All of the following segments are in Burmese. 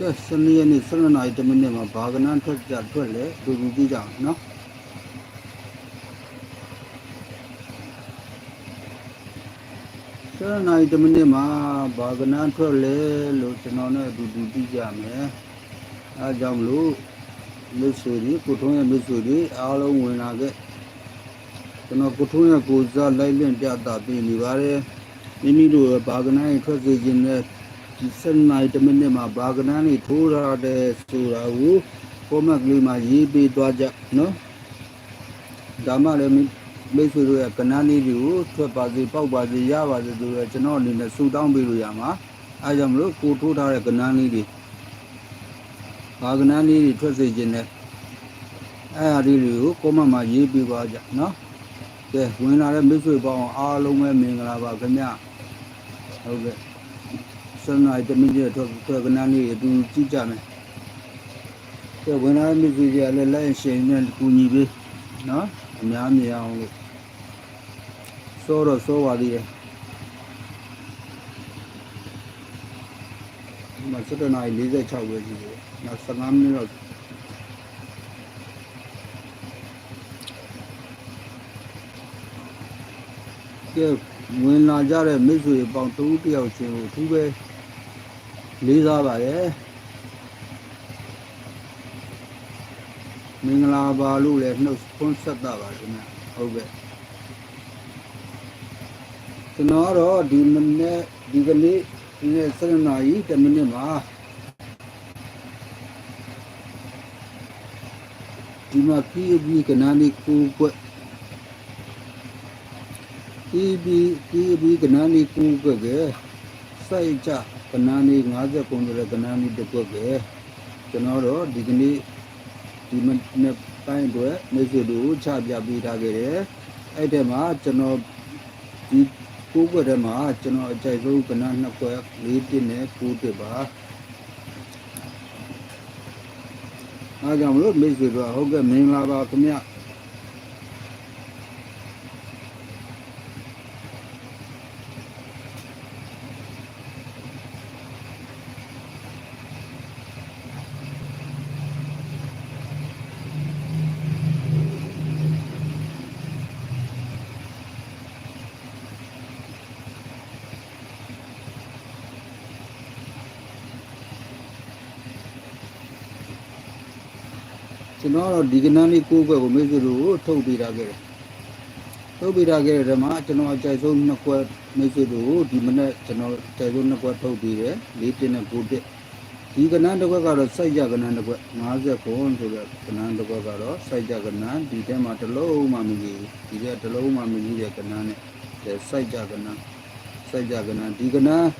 ကဲစနေနေ့12နာရီတမိနစ်မှာဘာကနန်းထွက်ကြထွက်လဲဒူဒူကြည့်ကြအောင်နော်12နာရီတမိနစ်မှာဘာကနန်းထွက်လဲလို့ကျွန်တော်နဲ့အတူတူကြည့်ကြမယ်အဲဒါကြောင့်မလို့မိတ်ဆွေတွေကိုထုံးရဲ့မိတ်ဆွေတွေအားလုံးဝင်လာခဲ့ကျွန်တော်ကိုထုံးရဲ့ကိုစားလိုက်လင့်ပြတာပြင်နေပါတယ်မိမိတို့ဘာကနန်းရဲ့ထွက်စေခြင်းနဲ့ဒီ 7နိုင်တမိနစ်မှာဘာကနန်းလေးထိုးရတဲ့ဆိုတာကိုကောမက်ကလေးမှာရေးပေးသွားကြနော်ဒါမှလည်းမိတ်ဆွေတို့ရဲ့ကနန်းလေးတွေကိုထွက်ပါစေပေါက်ပါစေရပါစေဆိုတော့ကျွန်တော်အနေနဲ့ဆူတောင်းပေးလို့ရမှာအဲကြောင့်မလို့ကိုထိုးထားတဲ့ကနန်းလေးတွေဘာကနန်းလေးတွေထွက်စေခြင်းနဲ့အဲအရာလေးတွေကိုကောမက်မှာရေးပေးသွားကြနော်ကဲဝင်လာတဲ့မိတ်ဆွေပေါင်းအားလုံးပဲမင်္ဂလာပါခင်ဗျဟုတ်ကဲ့ စနေတမင်းကြီးတော့တော့ကနန်းလေးအတူကြည့်ကြမယ်။ဆိုဝင်လာမိစုကြီးလည်းလက်ရှင်နဲ့ကူညီပေးနော်အများမြင်အောင်လို့စိုးတော့စိုးပါသေးတယ်။ဒီမှာစတဲ့နိုင်46ပဲကြည့်တယ်။နောက်15မိနစ်တော့ကဲဝင်လာကြတဲ့မိတ်ဆွေပေါင်းတူတယောက်ချင်းကိုအထူးပဲ လေးစားပါတယ်မင်္ဂလာပါလို့လည်းနှုတ်ခွန်းဆက်တာပါခင်ဗျဟုတ်ကဲ့ကျွန်တော်ကတော့ဒီမနေ့ဒီကနေ့ဒီနေ့7နာရီ10မိနစ်မှာဒီမှာပြည်ပြည်ကနာလေးကိုကွက်ပြည်ပြည်ပြည်ပြည်ကနာလေးကိုကွက်ကစိုက်ကြ ကနာလေး50ကုန်တဲ့ကနာလေးတစ်ကွက်ကကျွန်တော်တော့ဒီကနေ့ဒီမနေ့ပိုင်းအတွက်မိတ်ဆွေတို့ချပြပေးထားခဲ့တယ်အဲ့ဒီမှာကျွန်တော်ဒီကိုကွက်ထဲမှာကျွန်တော်အကြိုက်ဆုံးကနာနှစ်ကွက်၄တစ်နဲ့9တစ်ပါအားကြောင့်မလို့မိတ်ဆွေတို့ဟုတ်ကဲ့မင်္ဂလာပါခင်ဗျ တော်ကတော့ဒီကနန်းလေးကိုးဘက်ကိုမိတ်ဆွေတို့ကိုထုတ်ပေးထားခဲ့တယ်။ထုတ်ပေးထားခဲ့တဲ့ထဲမှာကျွန်တော်အကြိုက်ဆုံးနှစ်ခွက်မိတ်ဆွေတို့ကိုဒီမနေ့ကျွန်တော်အကြိုက်ဆုံးနှစ်ခွက်ထုတ်ပေးတယ်။၄တင်နဲ့9တက်ဒီကနန်းတစ်ခွက်ကတော့စိုက်ကြကနန်းတစ်ခွက်50ခွန်ဆိုတဲ့ကနန်းတစ်ခွက်ကတော့စိုက်ကြကနန်းဒီထဲမှာတစ်လုံးမှမကြီးဘူးဒီထဲတစ်လုံးမှမကြီးတဲ့ကနန်းနဲ့စိုက်ကြကနန်းစိုက်ကြကနန်းဒီကနန်း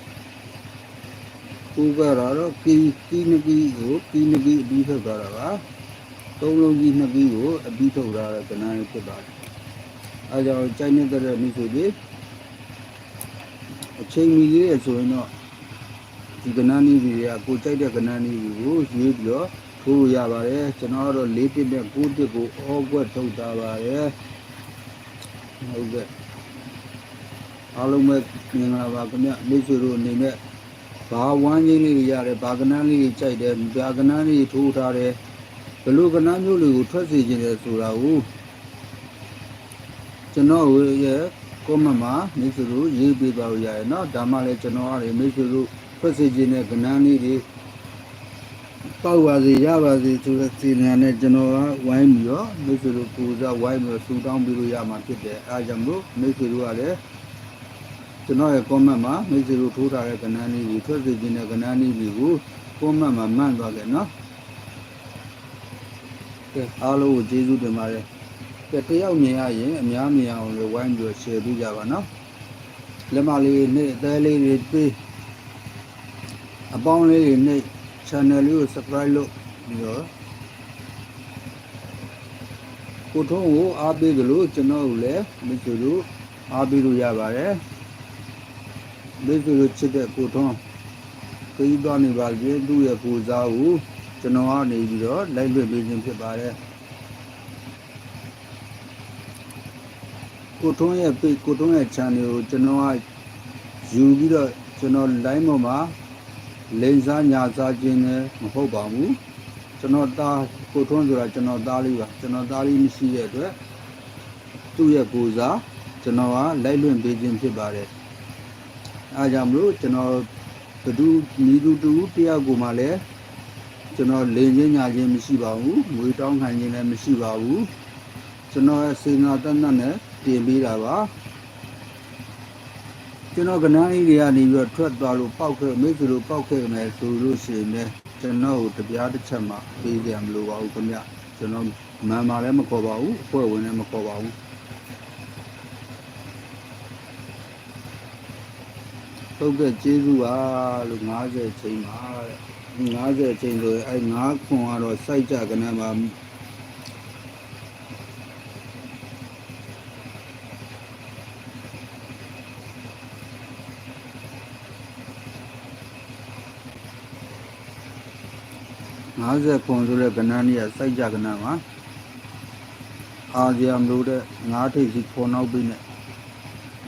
ကိုကရတော့ကီကီနကီကိုကီနကီအပြီးထုတ်သွားတာပါ သုံးလုံးကြီးနှစ်ပြီးကိုအပြီးထုတ်ထားတဲ့ကဏ္ဍလေးဖြစ်ပါတယ်အဲကြောင့်ကြိုက်နေတဲ့မိဆိုပြီးအချိန်မီလေးရဆိုရင်တော့ဒီကဏ္ဍလေးတွေကကိုကြိုက်တဲ့ကဏ္ဍလေးကိုရွေးပြီးတော့ထိုးရပါတယ်ကျွန်တော်ကတော့၄တစ်နဲ့9တစ်ကိုအောကွက်ထုတ်ထားပါတယ်ဟုတ်ကဲ့အားလုံးပဲမင်္ဂလာပါခင်ဗျမိတ်ဆွေတို့အနေနဲ့ဘာဝမ်းကြီးလေးတွေရတယ်ဘာကနန်းလေးတွေကြိုက်တယ်ဘာကနန်းလေးထိုးထားတယ်ဘယ် လိုကနာမျိုးတွေကိုထွက်စေခြင်းလဲဆိုတာကိုကျွန်တော်ရဲ့ကွန်မမှာမိတ်ဆွေတို့ရေးပေးသွားရရနော်ဒါမှလည်းကျွန်တော်အားတွေမိတ်ဆွေတို့ထွက်စေခြင်းနဲ့ကနာလေးတွေပေါက်ပါစေရပါစေဆိုတဲ့စေတနာနဲ့ကျွန်တော်ကဝိုင်းပြီးတော့မိတ်ဆွေတို့ပူဇော်ဝိုင်းပြီးတော့ဆူတောင်းပေးလို့ရမှာဖြစ်တယ်အားကြောင့်မို့မိတ်ဆွေတို့ကလည်းကျွန်တော်ရဲ့ comment မှာမိတ်ဆွေတို့ထိုးထားတဲ့ကဏ္ဍလေးကိုထွက်စေခြင်းတဲ့ကဏ္ဍလေးကို comment မှာမှန်သွားကြနော် ကဲအားလုံးကိုကျေးဇူးတင်ပါတယ်ကဲတယောက်မြင်ရရင်အများမြင်အောင်လို့ဝိုင်းပြီးတော့ share ပေးကြပါနော်လက်မလေးနဲ့အသေးလေးတွေပေးအပေါင်းလေးတွေနဲ့ channel လေးကို subscribe လုပ်ပြီးတော့ကိုထုံးကိုအားပေးကြလို့ကျွန်တော်တို့လည်းမိတ်ဆွေတို့အားပေးလို့ရပါတယ်မိတ်ဆွေတို့ချစ်တဲ့ကိုထုံးခရီးသွားနေပါလေသူ့ရဲ့ကိုစားကို ကျွန်တော်ကနေပြီးတော့လိုက်လွှင့်ပေးခြင်းဖြစ်ပါတယ်ကိုထုံးရဲ့ page ကိုထုံးရဲ့ channel ကိုကျွန်တော်ကယူပြီးတော့ကျွန်တော် line ပေါ်မှာလိန်စားညာစားခြင်းလည်းမဟုတ်ပါဘူးကျွန်တော်သားကိုထွန်းဆိုတာကျွန်တော်သားလေးပါကျွန်တော်သားလေးမရှိတဲ့အတွက်သူ့ရဲ့ကိုယ်စားကျွန်တော်ကလိုက်လွင့်ပေးခြင်းဖြစ်ပါတယ်အဲဒါကြောင့်မလို့ကျွန်တော်ဘဒုမိသူတူတယောက်ကိုမှလည်း ကျွန်တော်လိန်ချင်းညာချင်းမရှိပါဘူးငွေတောင်းခံခြင်းလည်းမရှိပါဘူးကျွန်တော်ရဲ့စေနာတတ်တတ်နဲ့တင်ပေးတာပါကျွန်တော်ကနန်းလေးတွေကနေပြီးတော့ထွက်သွားလို့ပောက်ခဲ့မိတ်ဆွေတို့ပောက်ခဲ့မယ်ဆိုလို့ရှိရင်လည်းကျွန်တော်ကိုတပြားတစ်ချက်မှပေးကြမလို့ပါဘူးခင်ဗျကျွန်တော်မန်မာလည်းမခေါ်ပါဘူးအဖွဲ့ဝင်လည်းမခေါ်ပါဘူးဟုတ်ကဲ့ကျေးဇူးပါလို့90ချိန်ပါတဲ့ 90ချိန်ဆိုရင်အဲ9ခွန်ကတော့စိုက်ကြကနန်းမှာ50ခွန်ဆိုတဲ့ကနန်းကြီးကစိုက်ကြကနန်းမှာအာဇီယံလို့တဲ့9ထိပ်စီခွန်နောက်ပြီးနဲ့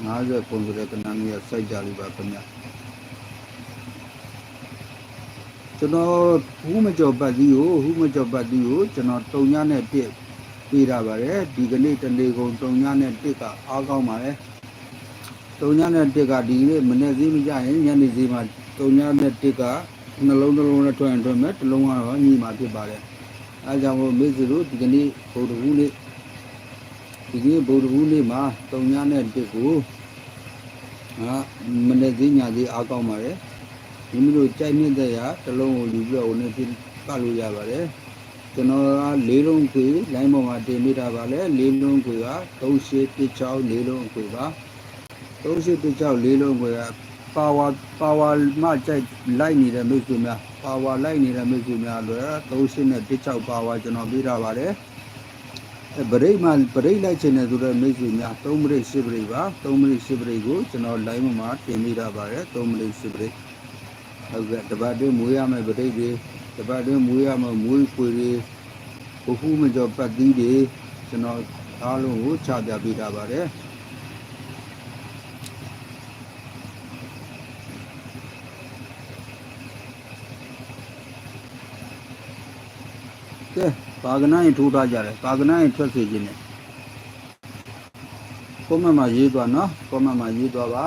50ခွန်ဆိုတဲ့ကနန်းကြီးကစိုက်ကြလိပါခင်ဗျ ကျွန်တော်ဟူးမကြော်ပတ်သီးကိုဟူးမကြော်ပတ်သီးကိုကျွန်တော်တုံညနဲ့တစ်ပေးတာပါတယ်ဒီကနေ့တနေ့ကုန်တုံညနဲ့တစ်ကအားကောင်းပါတယ်တုံညနဲ့တစ်ကဒီနေ့မနေ့စည်းမကြရင်ညနေစည်းမှာတုံညနဲ့တစ်ကနှလုံးနှလုံးနဲ့ထွက်ရင်ထွက်မယ်တစ်လုံးကတော့ညီမှာဖြစ်ပါတယ်အဲကြောင့်မို့မိတ်ဆွေတို့ဒီကနေ့ဗုဒ္ဓဟူးနေ့ဒီကနေ့ဗုဒ္ဓဟူးနေ့မှာတုံညနဲ့တစ်ကိုဟာမနေ့စည်းညစည်းအားကောင်းပါတယ် မိမိတို့ကြိုက်နေတဲ့ရာတစ်လုံးကိုယူပြီးတော့ဟိုနေ့ပြပတ်လို့ရပါတယ်ကျွန်တော်ကလေးလုံးခွေလိုင်းပေါ်မှာတင်မိတာပါလေလေးလုံးခွေက3816လေးလုံးခွေပါ3816လေးလုံးခွေကပါဝါပါဝါမှကြိုက်လိုက်နေတဲ့မိတ်ဆွေများပါဝါလိုက်နေတဲ့မိတ်ဆွေများတို့38နဲ့16ပါဝါကျွန်တော်ပြတာပါတယ်အဲဗရိတ်မှာဗရိတ်လိုက်ချင်တယ်ဆိုတော့မိတ်ဆွေများ3ဗရိတ်10ဗရိတ်ပါ3ဗရိတ်10ဗရိတ်ကိုကျွန်တော် line ပေါ်မှာတင်မိတာပါတယ်3ဗရိတ်10ဗရိတ် ဟုတ်ကဲ့တပတ်တွင်းမွေးရမယ့်ဗရိတ်တွေတပတ်တွင်းမွေးရမယ့်မွေးခွေတွေဘုခုမကျော်ပတ်သီးတွေကျွန်တော်အားလုံးကိုချပြပေးတာပါတယ်ကဲပါကနာရင်ထိုးထားကြတယ်ပါကနာရင်ထွက်စေခြင်းနဲ့ကွန်မန့်မှာရေးသွားနော်ကွန်မန့်မှာရေးသွားပါ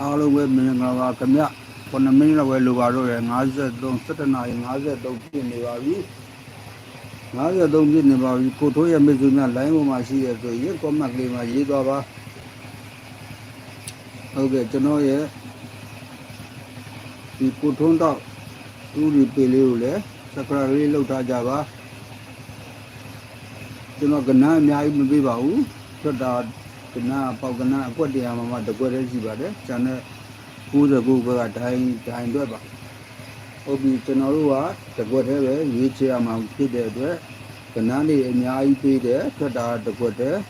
အားလုံးပဲမင်္ဂလာပါခင်ဗျ9မိနစ်လောက်ပဲလိုပါတော့ရ53 17နာရီ53ပြည့်နေပါပြီ53ပြည့်နေပါပြီကိုထိုးရဲ့မိတ်ဆွေများ line ပေါ်မှာရှိရဆိုရင် comment လေးမှာရေးသွားပါဟုတ်ကဲ့ကျွန်တော်ရဲ့ဒီကိုထုံးတော့သူဒီပေလေးကိုလည်း subscribe လေးလုပ်ထားကြပါကျွန်တော်ကဏ္ဍအများကြီးမပေးပါဘူးထွက်တာ ကနာပေါက်ကနာအကွက်တရားမှာမှတကွက်တည်းရှိပါတယ်။ကျန်တဲ့99ဘက်ကဒိုင်းဒိုင်းအတွက်ပါ။ဟုတ်ပြီကျွန်တော်တို့ကတကွက်တည်းပဲရွေးချယ်ရမှာဖြစ်တဲ့အတွက်ကနာနေအများကြီးပေးတယ်ထွက်တာတကွက်တည်း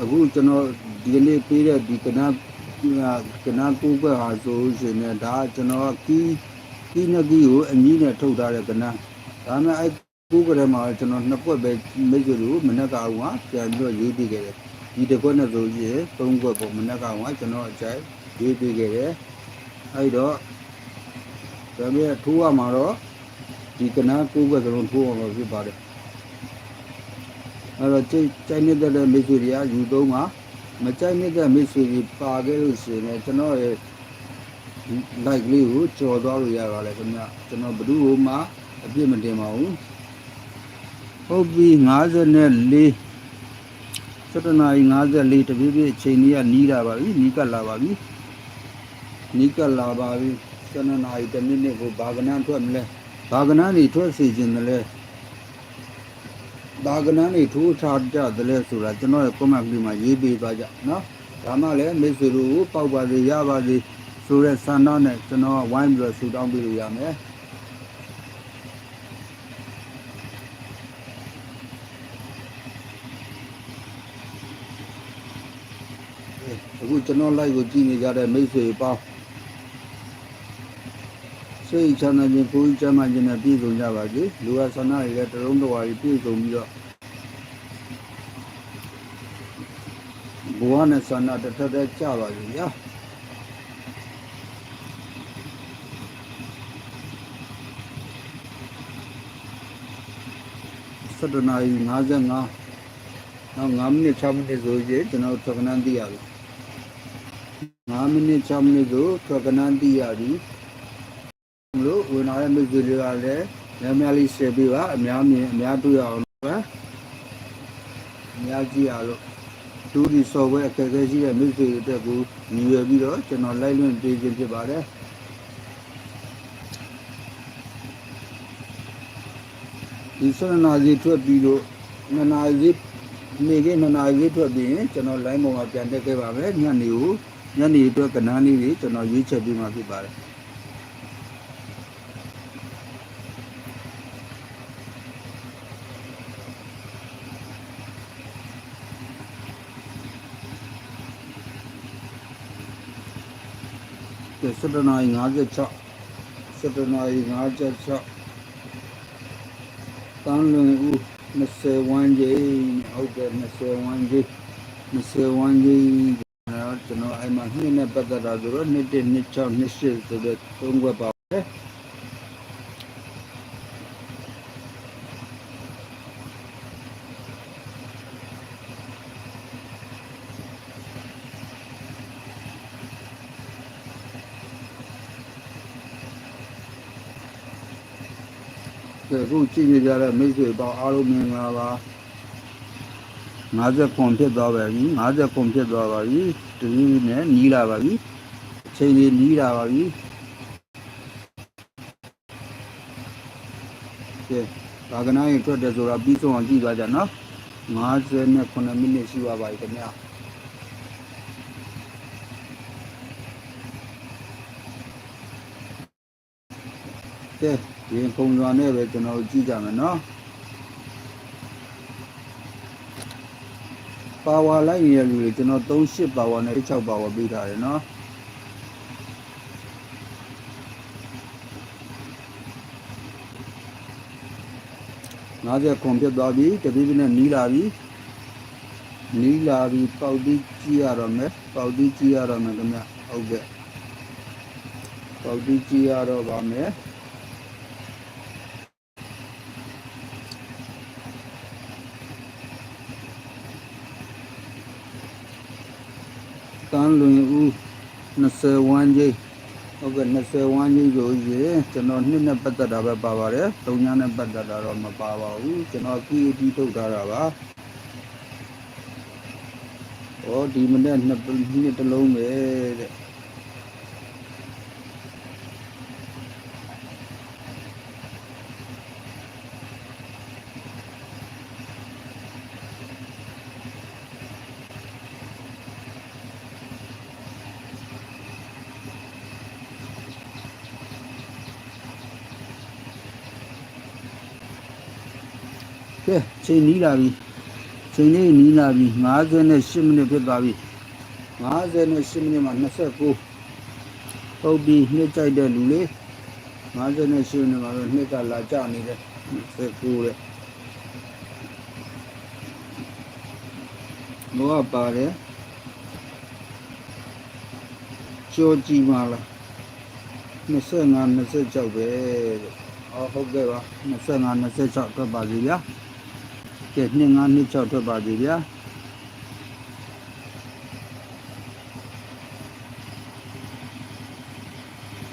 အခုကျွန်တော်ဒီကနေ့ပေးတဲ့ဒီကနာကနာကိုဘက်ဟာဆိုရှင်ねဒါကျွန်တော်ကီးကီးနဂီကိုအကြီးနဲ့ထုတ်ထားတဲ့ကနာ ဒါမှအဲ့ကိုကလေးမှာကျွန်တော်နှစ်ပွက်ပဲမိတ်ဆွေတို့မနက်ကအောင်ကပြန်ပြီးတော့ရေးပေးခဲ့တယ်ဒီတစ်ခွက်နဲ့ဆိုရင်သုံးခွက်ပေါ့မနက်ကအောင်ကကျွန်တော်အကြိုက်ရေးပေးခဲ့တယ်အဲ့တော့ဒါပေမဲ့ထိုးရမှာတော့ဒီကနာကိုခွက်စလုံးထိုးအောင်လို့ဖြစ်ပါတယ်အဲ့တော့ကြိတ်ကြိုက်နေတဲ့မိတ်ဆွေတွေကယူသုံးမှာမကြိုက်နေတဲ့မိတ်ဆွေတွေပါခဲ့လို့ရှိရင်ကျွန်တော်ရဲ့ like လေးကိုကြော်သွားလို့ရပါလေခင်ဗျကျွန်တော်ဘယ်သူ့ဟိုမှ အပြစ်မတင်ပါဘူးဟုတ်ပြီ54 7နာရီ54တပြည့်ပြည့်အချိန်ကြီးကနီးလာပါပြီနီးကပ်လာပါပြီနီးကပ်လာပါပြီ7နာရီတမိနစ်ကိုဘာကနန်းထွက်မလဲဘာကနန်းနေထွက်စီခြင်းတယ်လဲဘာကနန်းနေထိုးထားကြတယ်လဲဆိုတာကျွန်တော်ရဲ့ comment လေးမှာရေးပေးသွားကြနော်ဒါမှလည်းမိတ်ဆွေတို့ကိုပေါက်ပါစေရပါစေဆိုတဲ့ဆန္ဒနဲ့ကျွန်တော်ဝိုင်းပြီးတော့ဆူတောင်းပေးလို့ရမယ် အခုကျွန်တော် live ကိုကြည့်နေကြတဲ့မိတ်ဆွေပေါင်းစိတ်ချမ်းသာခြင်းကိုယ်ချမ်းသာခြင်းနဲ့ပြည့်စုံကြပါစေလူဝဆန္ဒတွေလည်းတရုံးတော်ဝါကြီးပြည့်စုံပြီးတော့ဘဝနဲ့ဆန္ဒတစ်ထက်တည်းကြပါစေဗျာ7နာရီ55နောက်9မိနစ်6မိနစ်ဆိုရင်ကျွန်တော်သက္ကနန်းသိရပြီ 9မိနစ်6မိနစ်ဆိုသက္ကနန်းသိရပြီမလို့ဝင်လာတဲ့မိတ်ဆွေတွေကလည်းများများလေး share ပေးပါအများမြင်အများတွေ့ရအောင်လို့ပဲအများကြည့်ရလို့ဒူဒီ software အခက်အခဲရှိတဲ့မိတ်ဆွေတွေအတွက်ကိုညီရွယ်ပြီးတော့ကျွန်တော်လိုက်လွှင့်ပေးခြင်းဖြစ်ပါတယ်ဒီစရနာစီထွက်ပြီးတော့နနာစီနေကနနာစီထွက်ပြီးရင်ကျွန်တော် line ပေါ်မှာပြန်တက်ခဲ့ပါမယ်ညနေကို ညနေအတွက်ကဏ္ဍလေးတွေကျွန်တော်ရွေးချယ်ပြီးမှဖြစ်ပါတယ်ကဲ7နာရီ56 7နာရီ56တန်းလွင်ဦး20ဝန်းကြီးဟုတ်တယ်20ဝန်းကြီး20ဝန်းကြီးတော့ ကျွန်တော်အဲ့မှာနှစ်နဲ့ပတ်သက်တာဆိုတော့နှစ်1နှစ်6နှစ်8ဆိုတဲ့သုံးခွက်ပါပဲကဲအခုကြည့်နေကြတဲ့မိတ်ဆွေပေါင်းအားလုံးမင်္ဂလာပါ 50ခွန်ဖြစ်သွားပါပြီ50ခွန်ဖြစ်သွားပါပြီတတိနဲ့နီးလာပါပြီအချိန်ကြီးနီးလာပါပြီကဲဘာကနာရင်ထွက်တယ်ဆိုတာပြီးဆုံးအောင်ကြည့်သွားကြနော်59မိနစ်ရှိပါပါပြီခင်ဗျာကဲဒီပုံစံနဲ့ပဲကျွန်တော်ကြည့်ကြမယ်နော် ပါဝါလိုက်နေတဲ့လူတွေကျွန်တော်38ပါဝါနဲ့6ပါဝါပေးထားတယ်နော်50ခွန်ပြတ်သွားပြီတပိပိနဲ့နီးလာပြီနီးလာပြီပေါက်ပြီးကြည့်ရတော့မယ်ပေါက်ပြီးကြည့်ရတော့မယ်ခင်ဗျဟုတ်ကဲ့ပေါက်ပြီးကြည့်ရတော့ပါမယ်တန်းလွင်ဦး 20ဝန်းကြီးဟုတ်ကဲ့20ဝန်းကြီးဆိုရင်ကျွန်တော်နှစ်နဲ့ပတ်သက်တာပဲပါပါတယ်။သုံးညနဲ့ပတ်သက်တာတော့မပါပါဘူး။ကျွန်တော် PAT ထုတ်ထားတာပါ။ဩဒီမနေ့နှစ်နှစ်တစ်လုံးပဲတဲ့ကဲ ချိန်နီးလာပြီချိန်လေးနီးလာပြီ58မိနစ်ဖြစ်သွားပြီ58မိနစ်မှာ29ဟုတ်ပြီနှစ်ကြိုက်တဲ့လူလေး58မိနစ်မှာတော့နှစ်ကလာကြနေတယ်29တဲ့ဘောကပါတယ်ကြောကြည့်ပါလား25 26ပဲတဲ့အော်ဟုတ်ကဲ့ပါ25 26ထွက်ပါစီဗျာ ကဲ2 5 2 6ထွက်ပါစီဗျာ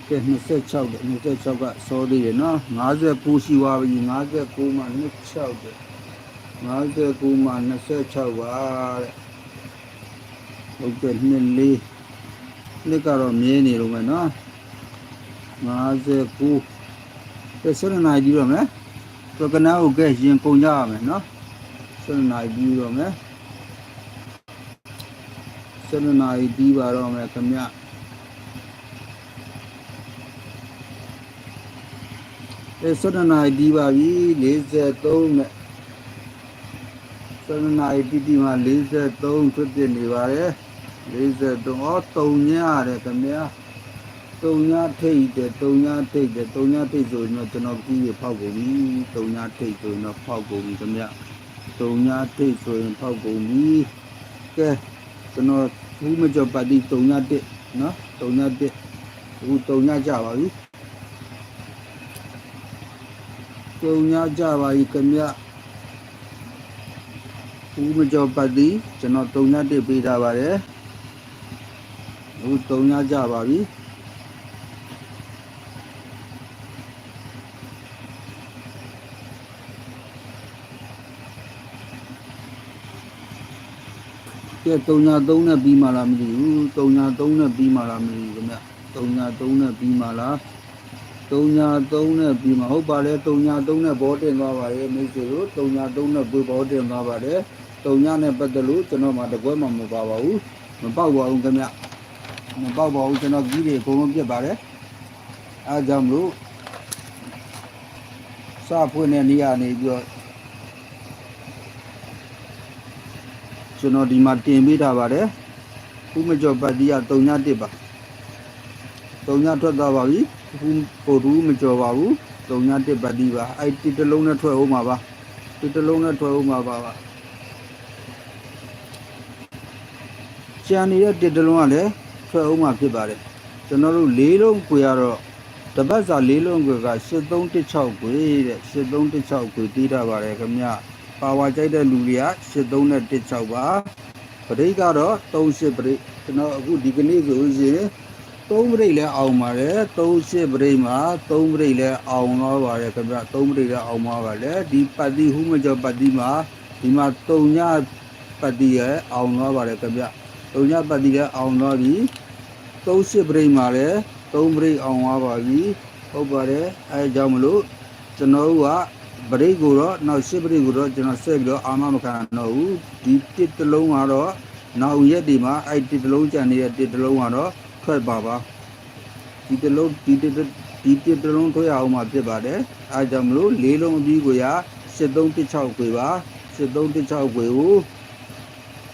ကဲ26တဲ့26ကစောသေးရနော်59ရှိသွားပြီ59မှ26တဲ့59မှ26ပါတဲ့ဟုတ်ကဲ့2 4နှစ်ကတော့မြင်းနေတော့မယ်နော်59ကဲဆရနာကြီးတော့မယ်ပကနာကိုကဲရင်ကုန်ကြရမယ်နော် ဆရနာကြီးတော့မယ်ဆရနာကြီးပြီးပါတော့မယ်ခင်ဗျအဲဆရနာကြီးပြီးပါပြီ43နဲ့ဆရနာကြီးပြီးပြီးမှ43ဖြစ်ပြနေပါတယ်43အော်3ညရတယ်ခင်ဗျာ3ညထိတ်တယ်3ညထိတ်တယ်3ညထိတ်ဆိုရင်တော့ကျွန်တော်ကြီးရဖောက်ကုန်ပြီ3ညထိတ်ဆိုရင်တော့ဖောက်ကုန်ပြီခင်ဗျာ 3ညထိတ်ဆိုရင်ဖောက်ကုန်ပြီကဲကျွန်တော်ဘူးမကြောပတ်တိ3ညတစ်နော်3ညတစ်အခု3ညကြပါပြီ3ညကြပါပြီခင်ဗျာဘူးမကြောပတ်တိကျွန်တော်3ညတစ်ပေးထားပါတယ်အခု3ညကြပါပြီ ကဲ3ည3နဲ့ပြီးမှလားမသိဘူး3ည3နဲ့ပြီးမှလားမသိဘူးခင်ဗျ3ည3နဲ့ပြီးမှလား3ည3နဲ့ပြီးမှဟုတ်ပါလေ3ည3နဲ့ဘောတင်သွားပါလေမိတ်ဆွေတို့3ည3နဲ့ပြေဘောတင်သွားပါတယ်3ညနဲ့ပတ်သက်လို့ကျွန်တော်မှတကွဲမှမပါပါဘူးမပေါက်ပါဘူးခင်ဗျမပေါက်ပါဘူးကျွန်တော်ကြီးတွေအကုန်လုံးပြစ်ပါတယ်အဲဒါကြောင့်မလို့စဖွင့်တဲ့နေရာနေပြီးတော့ ကျွန်တော်ဒီမှာတင်ပေးထားပါတယ်ခုမကျော်ပတ်တီးက3ည1ပါ3ညထွက်သွားပါပြီခုပို့ဘူးမကျော်ပါဘူး3ည1ပတ်တီးပါအဲ့ဒီတစ်လုံးနဲ့ထွက်အောင်ပါပါဒီတစ်လုံးနဲ့ထွက်အောင်ပါပါပါကျန်နေတဲ့တစ်တစ်လုံးကလည်းထွက်အောင်မှာဖြစ်ပါတယ်ကျွန်တော်တို့၄လုံးကိုရတော့တပတ်စာ၄လုံးကိုက8316ကိုတဲ့8316ကိုတီးထားပါတယ်ခင်ဗျ ပါဝါကြိုက်တဲ့လူတွေက83နဲ့16ပါပရိတ်ကတော့38ပရိတ်ကျွန်တော်အခုဒီကနေ့ဆိုရင်3ပရိတ်လဲအောင်ပါတယ်38ပရိတ်မှာ3ပရိတ်လဲအောင်တော့ပါတယ်ခင်ဗျ3ပရိတ်လဲအောင်ပါပါလေဒီပတ်တိဟူးမကျော်ပတ်တိမှာဒီမှာ3ညပတ်တိရဲ့အောင်တော့ပါတယ်ခင်ဗျ3ညပတ်တိလဲအောင်တော့ပြီ38ပရိတ်မှာလဲ3ပရိတ်အောင်သွားပါပြီဟုတ်ပါတယ်အဲကြောင့်မလို့ကျွန်တော်တို့က ပရိတ်ကိုတော့နောက်ရှစ်ပရိတ်ကိုတော့ကျွန်တော်ဆက်ပြီးတော့အာမမခံတော့ဘူးဒီတစ်တစ်လုံးကတော့နောက်ရက်ဒီမှာအဲ့တစ်တစ်လုံးကြံနေတဲ့တစ်တစ်လုံးကတော့ထွက်ပါပါဒီတစ်လုံးဒီတစ်ဒီတစ်တစ်လုံးထွက်ရအောင်မှဖြစ်ပါတယ်အဲကြောင့်မလို့လေးလုံးအပြီးကိုရ7316ခွေပါ7316ခွေကို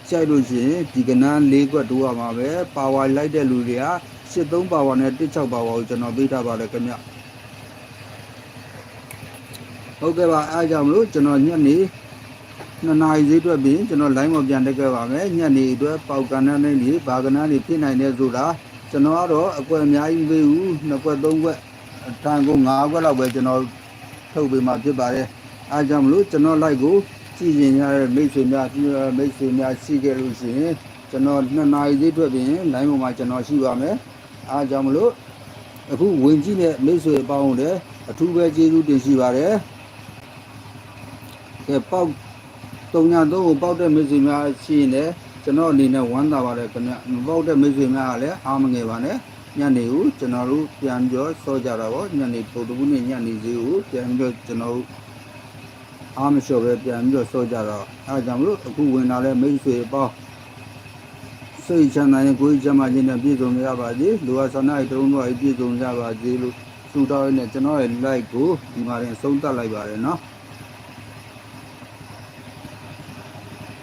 ကြိုက်လို့ရှိရင်ဒီကနန်း၄ခွက်တိုးရမှာပဲပါဝါလိုက်တဲ့လူတွေက73ပါဝါနဲ့16ပါဝါကိုကျွန်တော်ပေးထားပါတယ်ခင်ဗျ ဟုတ်ကဲ့ပါအားကြောင့်မလို့ကျွန်တော်ညနေနှစ်နာရီဈေးတွက်ပြီးကျွန်တော် line မှာပြန်တက်ခဲ့ပါမယ်ညနေအတွက်ပေါက်ကနန်းလေးတွေဘာကနန်းတွေဖြစ်နိုင်တဲ့ဆိုတာကျွန်တော်ကတော့အကွက်အများကြီးပေးဘူးနှစ်ကွက်သုံးကွက်အတန်ကို၅ကွက်လောက်ပဲကျွန်တော်ထုတ်ပေးမှဖြစ်ပါတယ်အားကြောင့်မလို့ကျွန်တော် like ကိုကြည့်ရင်ရတဲ့မိတ်ဆွေများမိတ်ဆွေများရှိခဲ့လို့ရှိရင်ကျွန်တော်နှစ်နာရီဈေးတွက်ပြီး line ပေါ်မှာကျွန်တော်ရှိပါမယ်အားကြောင့်မလို့အခုဝင်ကြည့်တဲ့မိတ်ဆွေအပေါင်းလည်းအထူးပဲကျေးဇူးတင်ရှိပါတယ် ကဲပေါက်တုံညာသုံးကိုပေါက်တဲ့မိတ်ဆွေများရှိရင်လည်းကျွန်တော်အနေနဲ့ဝမ်းသာပါတယ်ခင်ဗျမပေါက်တဲ့မိတ်ဆွေများကလည်းအားမငယ်ပါနဲ့ညနေကိုကျွန်တော်တို့ပြန်ပြောစောကြတာပေါ့ညနေပုံတဘူးနဲ့ညနေစည်းကိုပြန်ပြောကျွန်တော်အားမလျှော့ပဲပြန်ပြီးတော့စောကြတော့အဲဒါကြောင့်မလို့အခုဝင်လာတဲ့မိတ်ဆွေအပေါင်းစိတ်ချမ်းသာရင်ကိုယ်ချမ်းသာခြင်းနဲ့ပြည့်စုံကြပါစေလူဝဆန္ဒရဲ့တုံးတော့ပြည့်စုံကြပါစေလို့ဆုတောင်းရင်းနဲ့ကျွန်တော်ရဲ့ like ကိုဒီမှာရင်ဆုံးသတ်လိုက်ပါတယ်နော်